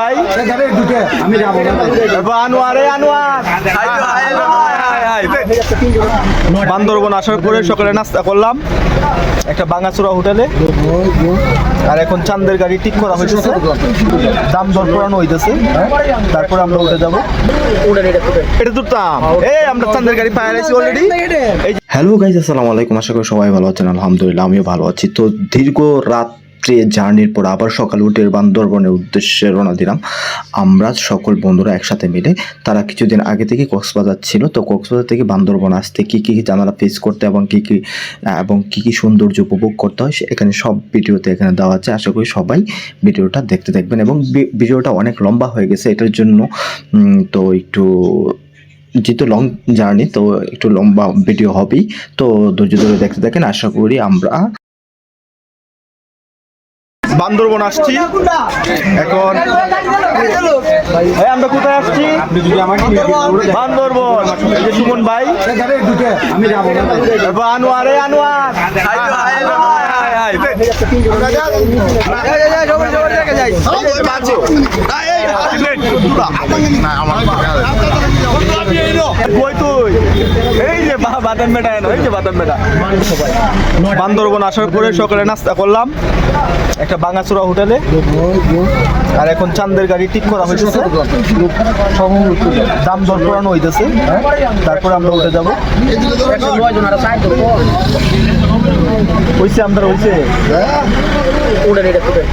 ভাই। আমি যাব। এরপর আনোয়ার বান্দরবন আসার পরে সকালে নাস্তা করলাম। একটা বাঙাচুরা হোটেলে। আর এখন চান্দের গাড়ি ঠিক করা হয়েছে। দাম দর করানো হইতেছে। তারপরে আমরা উঠে যাব। এটা তুলতাম এই আমরা চান্দের গাড়ি পায়ে আছি অলরেডি হ্যালো গাইজ আসসালামু আলাইকুম। আশা করি সবাই ভালো আছেন। আলহামদুলিল্লাহ আমিও ভালো আছি। তো দীর্ঘ রাত্রে জার্নির পর আবার সকালে উঠে বান্দরবনের উদ্দেশ্যে রওনা দিলাম। আমরা সকল বন্ধুরা একসাথে মিলে, তারা কিছুদিন আগে থেকে কক্সবাজার ছিল। তো কক্সবাজার থেকে বান্দরবন আসতে কী কী ঝামেলা ফেস করতে এবং কী কী এবং কী কী সৌন্দর্য উপভোগ করতে হয় এখানে সব ভিডিওতে এখানে দেওয়া আছে। আশা করি সবাই ভিডিওটা দেখতে দেখবেন এবং ভিডিওটা অনেক লম্বা হয়ে গেছে, এটার জন্য তো একটু, যেহেতু লং জার্নি তো একটু লম্বা ভিডিও হবেই। তো ধৈর্য ধরে দেখতে থাকেন। আশা করি আমরা বান্দরবন আসছি এখন আমরা কোথায় আসছি বান্দরবন সুমন ভাই আনোয়ার আনোয়ার কই তুই এই যে বা- বাদাম যে বাদাম বান্দরবন আসার পরে সকালে নাস্তা করলাম। একটা বাঙাচুরা হোটেলে। আর এখন চান্দের গাড়ি ঠিক করা হয়েছে। দাম দর করানো হইতেছে। তারপরে আমরা উঠে যাব। হইছে আমরা হইছে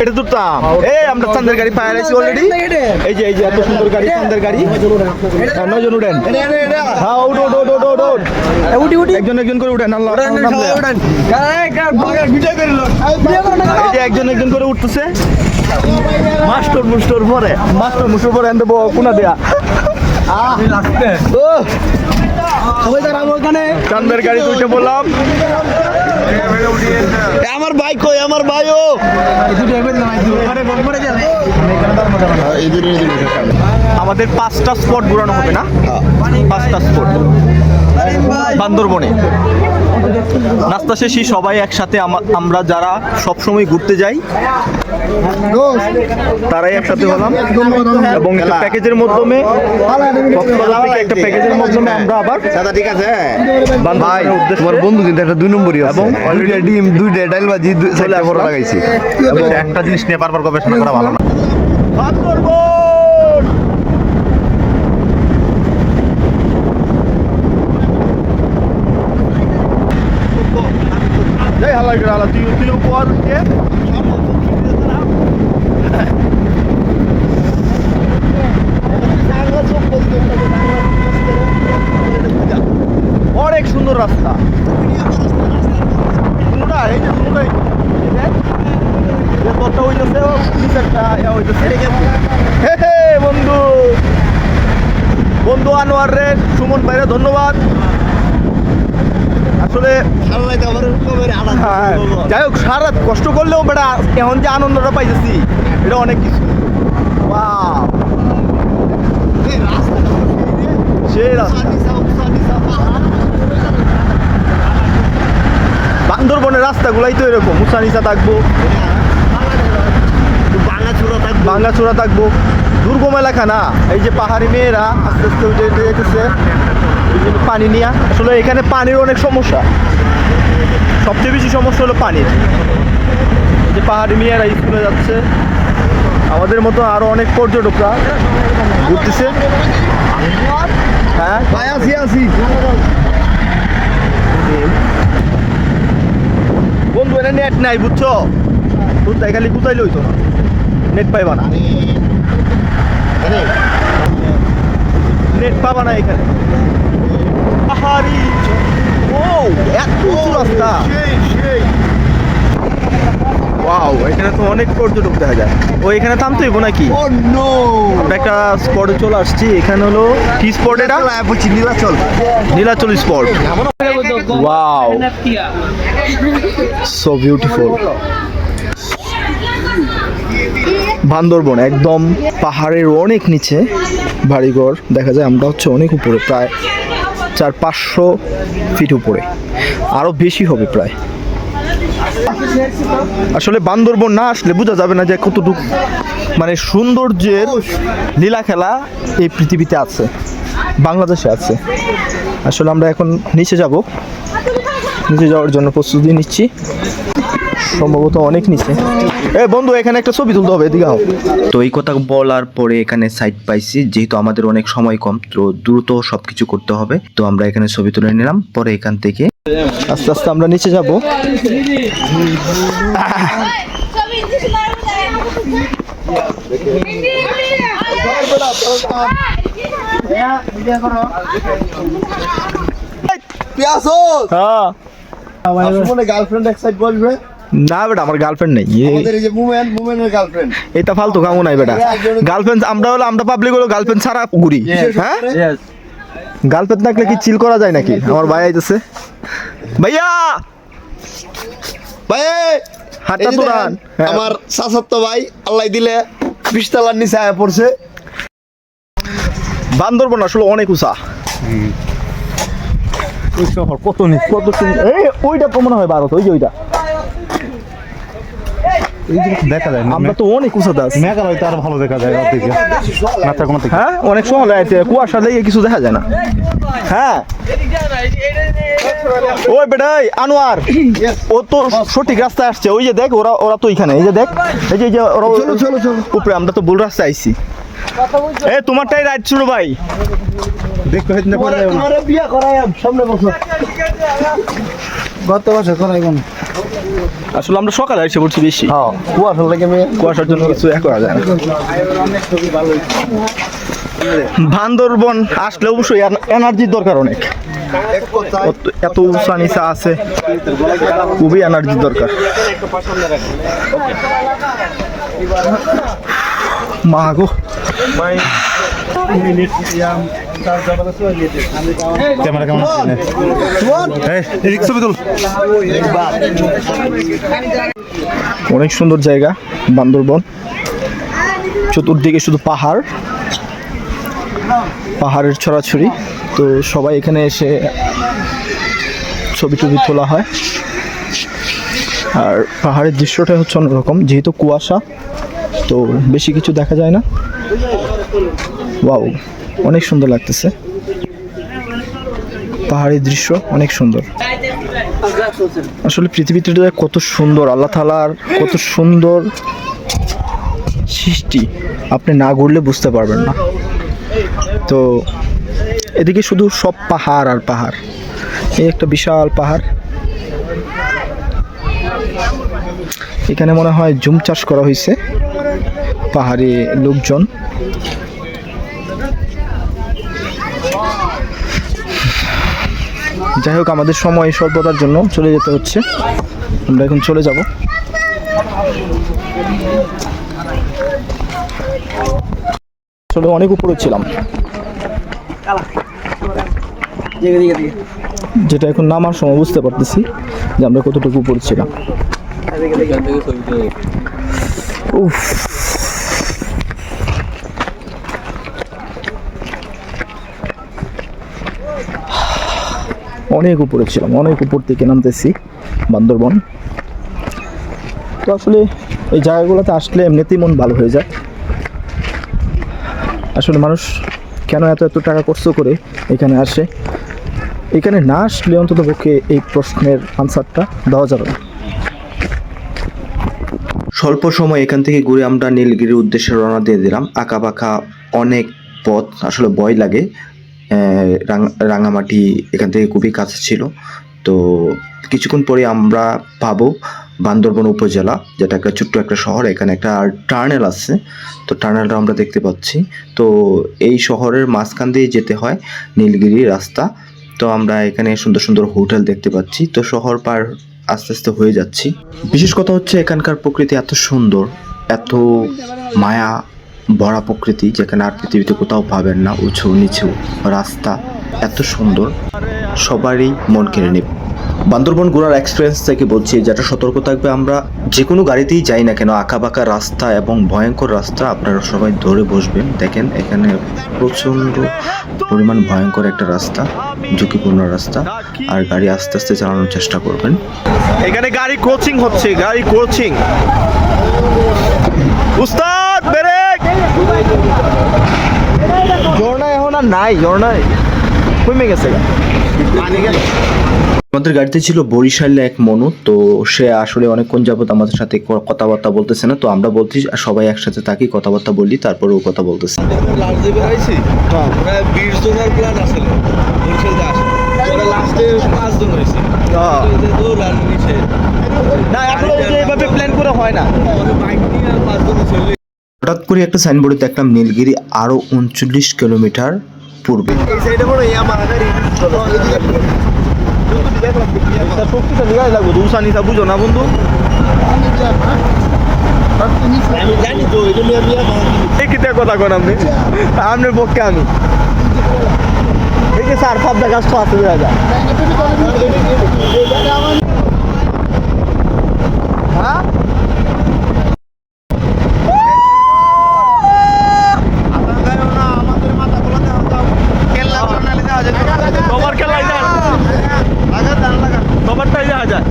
এটা তুলতাম এই আমরা চান্দের গাড়ি পায়ে আছি অলরেডি এই যে এই যে এত সুন্দর গাড়ি চান্দের গাড়ি। হ্যাঁ, নয়জন উঠেন হ্যাঁ উঠ উঠ উঠ উঠ উঠ উঠ। উঠি একজন একজন করে উঠেন আল্লাহ এই যে একজন একজন করে উঠতেছে। মাস্টার মুস্টর পরে মাস্টার মুস্টর পরে এনতে কোনা দেয়া। ও। চান্দের গাড়ি উঠে বললাম। আমার ভাই কই? আমার ভাই ও। আমাদের পাঁচটা স্পট ঘুরানো হবে না? পাঁচটা স্পট বান্দরবনে। নাস্তা শেষে সবাই একসাথে আমরা যারা সবসময় ঘুরতে যাই তারাই একসাথে হলাম। এবং একটা প্যাকেজের মাধ্যমে একটা প্যাকেজের মাধ্যমে আমরা আবার দাদা ঠিক আছে? ভাই তোমার বন্ধু কিন্তু একটা দুই নম্বরই এবং দুইটা ডিম দুইটা ডাইল ভাজি দুই চারটা বড় লাগাইছি একটা জিনিস নিয়ে বারবার গবেষণা করা ভালো না বান্দরবন জয় হালাই করে হালা তুই তুই উপহার দিয়ে অনেক সুন্দর রাস্তা কোনটা এই যে কোনটা যে কথা একটা হে হে বন্ধু। বন্ধু আনোয়ার রে সুমন ভাইরে ধন্যবাদ। আসলে হ্যাঁ, যাই হোক সারা কষ্ট করলেও বেটা এখন যে আনন্দটা পাইতেছি এটা অনেক কিছু! সেই রাস্তা। বান্দরবনের রাস্তাগুলাই তো এরকম মুসা নিচা থাকব। ভাঙ্গাচোরা থাকব। দুর্গম এলাকা না এই যে পাহাড়ি মেয়েরা আস্তে আস্তে উঠে উঠে যেতেছে। পানি নিয়ে। আসলে এখানে পানির অনেক সমস্যা। সবচেয়ে বেশি সমস্যা হলো পানির। যে পাহাড়ি মেয়েরা স্কুলে যাচ্ছে। আমাদের মতো আরও অনেক পর্যটকরা ঘুরতেছে। হ্যাঁ? আসি আসি। বন্ধু এনে নেট নাই বুঝছ? কোথায়? খালি কোথায় লইতো? না নেট পাইবা না? নেট পাবা না এখানে। পাহাড়ি ও এত উঁচু রাস্তা। ওয়াও এখানে তো অনেক পর্যটক দেখা যায়। ও এখানে থামতে হইব নাকি? ও আমরা একটা স্পটে চলে আসছি। এখানে হলো কি স্পট এটা? Nilachal Nilachal. Spot wow so beautiful Bandarban, একদম পাহাড়ের অনেক নিচে বাড়িঘর, দেখা যায় আমরা হচ্ছে অনেক উপরে, প্রায় চার পাঁচশো ফিট উপরে আরও বেশি হবে প্রায়। আসলে বান্দরবন না আসলে বোঝা যাবে না যে কতটুকু মানে সৌন্দর্যের লীলা খেলা এই পৃথিবীতে আছে, বাংলাদেশে আছে। আসলে আমরা এখন নিচে যাব, নিচে যাওয়ার জন্য প্রস্তুতি নিচ্ছি। সম্ভবত অনেক নিচে। এ বন্ধু এখানে একটা ছবি তুলতে হবে এদিকে তো এই কথা বলার পরে এখানে সাইট পাইছি যেহেতু আমাদের অনেক সময় কম তো দ্রুত সবকিছু করতে হবে। তো আমরা এখানে ছবি তুলে নিলাম পরে এখান থেকে আস্তে আস্তে আমরা নিচে যাব। হ্যাঁ। মনে গার্লফ্রেন্ড এক সাইড বসবে। না বেটা আমার গার্লফ্রেন্ড নেই। আমাদের এই যে মুমেন মুমেনের গার্লফ্রেন্ড এটা ফালতু কামো নাই বেটা। গার্লফ্রেন্ড আমরা হলো আমরা পাবলিক হলো গার্লফ্রেন্ড ছাড়া ঘুরি। হ্যাঁ? গার্লফ্রেন্ড থাকলে কি চিল করা যায় নাকি? আমার ভাই আইতেছে। ভাইয়া! ভাই হাতটা তোলান। দেখেন, আমার সাসাত্ত ভাই আল্লাহ দিলে বিশতলার নিচে আয়া পড়ছে। বান্দরবন আসলে অনেক উঁচা। কত কত সুন্দর। এই ওইটা তো মনে হয় ভারত ওই যে ওইটা। দেখা যায় আমরা তো অনেক উঁচাতে আছি। মেঘালয় তো আর ভালো দেখা যায় কোনো থেকে হ্যাঁ অনেক সময় লাগে কুয়াশা লেগে কিছু দেখা যায় না। হ্যাঁ। ওই বেটাই আনোয়ার। ও তো সঠিক রাস্তায় আসছে। ওই যে দেখ ওরা ওরা তো এখানে। এই যে দেখ এই যে এই যে ওরা চলো চলো চলো। উপরে আমরা তো ভুল রাস্তায় আইছি। এ তোমারটাই রাইট শুরু ভাই। দেখতে হইতে পারে তোমারে বিয়া করাই সামনে বছর। গত বছর করাই কোন আসলে আমরা সকালে এসে পড়ছি বেশি। হ্যাঁ কুয়াশার লাগে কুয়াশার জন্য কিছু এক করা যায় না। বান্দরবন আসলে অবশ্যই এনার্জির দরকার অনেক। এত উঁচা নিচা আছে খুবই এনার্জির দরকার। মা গো। ক্যামেরা কেমন অনেক সুন্দর জায়গা, বান্দরবন। চতুর্দিকে শুধু পাহাড়, পাহাড়ের ছড়াছড়ি। তো সবাই এখানে এসে ছবি টবি তোলা হয়। আর পাহাড়ের দৃশ্যটা হচ্ছে অন্যরকম, যেহেতু কুয়াশা, তো বেশি কিছু দেখা যায় না। ওয়াও অনেক সুন্দর লাগতেছে। পাহাড়ের দৃশ্য অনেক সুন্দর। আসলে পৃথিবীতে কত সুন্দর, আল্লাহ তালার কত সুন্দর সৃষ্টি, আপনি না ঘুরলে বুঝতে পারবেন না। তো এদিকে শুধু সব পাহাড় আর পাহাড়। এই একটা বিশাল পাহাড়। এখানে মনে হয় জুম চাষ করা হয়েছে পাহাড়ি লোকজন। যাই হোক, আমাদের সময় স্বল্পতার জন্য চলে যেতে হচ্ছে। আমরা এখন চলে যাব। আসলে অনেক উপরে ছিলাম। যেটা এখন নামার সময়, বুঝতে পারতেছি যে আমরা কতটুকু উপরে ছিলাম। অনেক উপরে ছিলাম, অনেক উপর থেকে নামতেছি বান্দরবন। তো আসলে এই জায়গাগুলোতে আসলে এমনিতেই মন ভালো হয়ে যায়। আসলে মানুষ কেন এত এত টাকা খরচ করে এখানে আসে? এখানে না আসলে অন্তত পক্ষে এই প্রশ্নের আনসারটা দেওয়া যাবে না। স্বল্প সময় এখান থেকে ঘুরে আমরা নীলগিরির উদ্দেশ্যে রওনা দিয়ে দিলাম। আঁকা বাঁকা অনেক পথ, আসলে ভয় লাগে। রাঙামাটি এখান থেকে খুবই কাছে ছিল। তো কিছুক্ষণ পরে আমরা পাবো বান্দরবন উপজেলা, যেটা একটা ছোট্ট একটা শহর, এখানে একটা টার্নেল আছে। তো টার্নেলটা আমরা দেখতে পাচ্ছি। তো এই শহরের মাঝখান দিয়ে যেতে হয় নীলগিরি রাস্তা। তো আমরা এখানে সুন্দর সুন্দর হোটেল দেখতে পাচ্ছি। তো শহর পার আস্তে আস্তে হয়ে যাচ্ছি। বিশেষ কথা হচ্ছে এখানকার প্রকৃতি এত সুন্দর, এত মায়া ভরা প্রকৃতি যেখানে আর পৃথিবীতে কোথাও পাবেন না, উঁচু, নিচু, রাস্তা, এত সুন্দর, সবারই মন কেড়ে নেবে। বান্দরবন ঘোরার এক্সপিরিয়েন্স থেকে বলছি, যেটা সতর্ক থাকবে আমরা, যে কোনো গাড়িতেই যাই না কেন আঁকা বাঁকা রাস্তা এবং ভয়ঙ্কর রাস্তা আপনারা সবাই ধরে বসবেন। দেখেন, এখানে প্রচণ্ড পরিমাণ ভয়ঙ্কর একটা রাস্তা, ঝুঁকিপূর্ণ রাস্তা, আর গাড়ি আস্তে আস্তে চালানোর চেষ্টা করবেন। এখানে গাড়ি কোচিং হচ্ছে, গাড়ি কোচিং উস্তাদ! ঝর্ণা এখন আর নাই ঝর্ণায় কমে গেছে। পানি গেছে আমাদের গাড়িতে ছিল বরিশালে এক মনু তো সে আসলে অনেকক্ষণ যাবত আমাদের সাথে কথাবার্তা বলতেছে না তো আমরা বলছি সবাই একসাথে থাকি কথাবার্তা বলি তারপরে ও কথা বলতেছে। হ্যাঁ। না এখন এভাবে প্ল্যান করে হয় না। আর হঠাৎ করে একটা সাইনবোর্ডে দেখলাম নীলগিরি আরও উনচল্লিশ কিলোমিটার পূর্বে। আমি হ্যাঁ তোমার খেলায় যান তোমারটাই যাওয়া যায়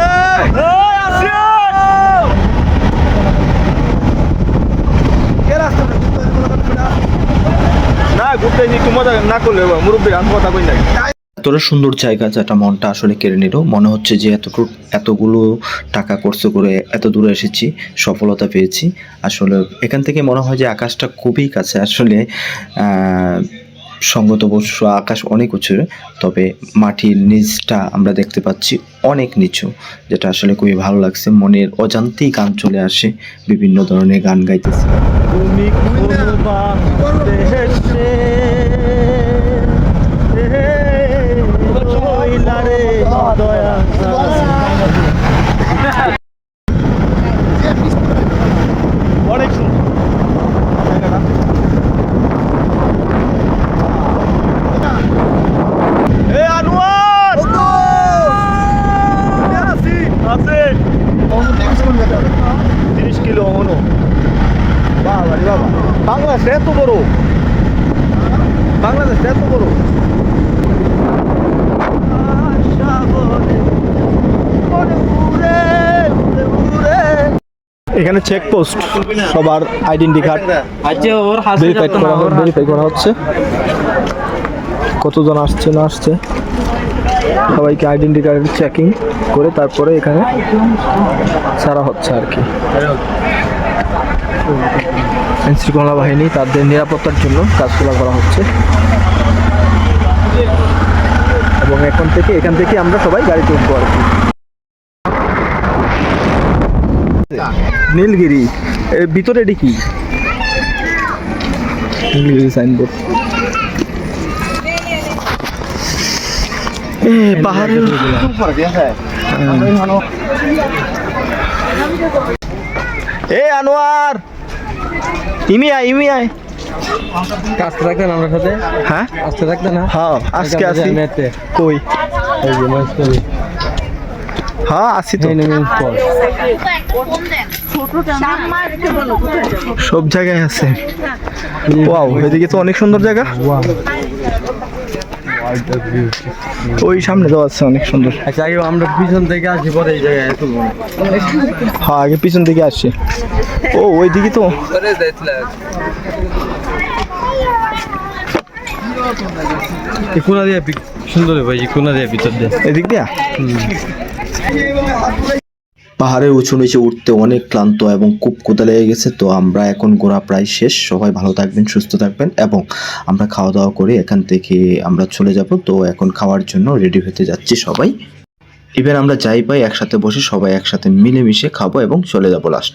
এই, আসিও! না না করলে মুরব্বী নাই। এতটা সুন্দর জায়গা যেটা মনটা আসলে কেড়ে নিল মনে হচ্ছে যে এতটুকু এতগুলো টাকা খরচ করে এত দূরে এসেছি সফলতা পেয়েছি। আসলে এখান থেকে মনে হয় যে আকাশটা খুবই কাছে আসলে সঙ্গত অবশ্য আকাশ অনেক উঁচু তবে মাটির নিচটা আমরা দেখতে পাচ্ছি অনেক নিচু যেটা আসলে খুবই ভালো লাগছে। মনের অজান্তেই গান চলে আসে বিভিন্ন ধরনের গান গাইতেছে তুমি করবা দেশে রইলারে দয়া অনেক সুন্দর এ আনোয়ার আছে আছে তিরিশ কিলো হনো বাবা রে বাবা বাংলাদেশ এত বড় বাংলাদেশ এত বড় এখানে চেক পোস্ট সবার আইডেন্টি কার্ড ভেরিফাই করা ভেরিফাই করা হচ্ছে। কতজন আসছে, না আসছে? সবাইকে আইডেন্টি কার্ড চেকিং করে তারপরে এখানে ছাড়া হচ্ছে আর কি। শৃঙ্খলা বাহিনী তাদের নিরাপত্তার জন্য কাজগুলো করা হচ্ছে। এবং এখন থেকে, এখান থেকে আমরা সবাই গাড়িতে উঠবো আর কি। নীলগিরি। ভিতরে এটি কি? নীলগিরি সাইনবোর্ড এ পাহাড়ের এ আনোয়ার। ইমি আয় ইমি আয়। কাজটা রাখতেন আমরা সাথে? হ্যাঁ? আসতে থাকতেন না? হ্যাঁ আজকে আসি। কই? হ্যাঁ আসি তো। সব জায়গায় আছে। ওয়াও এদিকে তো অনেক সুন্দর জায়গা। ওই সামনে তো আছে অনেক সুন্দর। আচ্ছা আগে আমরা পিছন থেকে আসি পরে এই জায়গায় তুলবো হ্যাঁ আগে পিছন দিকে আসছে ও ওই দিকে তো। এই কোনা দিয়ে সুন্দর ভাই কোনা দিয়ে ভিতর দিয়ে। এদিক দিয়া? পাহাড়ের উঁচু নিচে উঠতে অনেক ক্লান্ত এবং খুব কোদা লেগে গেছে তো আমরা এখন ঘোরা প্রায় শেষ। সবাই ভালো থাকবেন সুস্থ থাকবেন এবং আমরা খাওয়া দাওয়া করে এখান থেকে আমরা চলে যাব। তো এখন খাওয়ার জন্য রেডি হতে যাচ্ছি সবাই। ইভেন আমরা যাই পাই একসাথে বসে সবাই একসাথে মিলেমিশে খাব এবং চলে যাব লাস্ট?